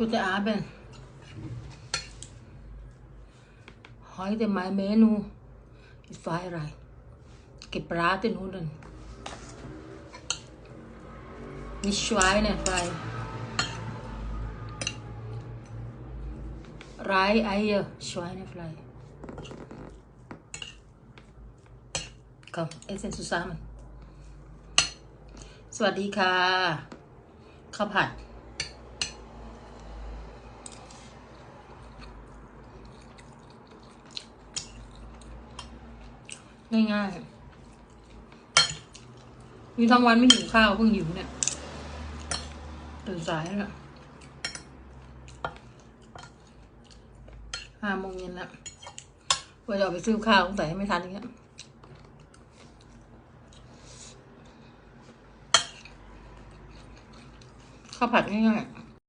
Guten Abend. Heute mein Menü ist Feuerei. Gebratene Hunden. Nicht Schweinefleisch. Rei Eier, Schweinefleisch. Komm, essen zusammen. สวัสดีค่ะ ข้าวผัด ง่ายๆ มีทั้งวันไม่หิวข้าวเพิ่งหิวเนี่ยตื่นสายแล้วห้าโมงเย็นแล้วว่าจะออกไปซื้อข้าวสงสัยไม่ทันอย่างเงี้ยข้าวผัดง่ายๆ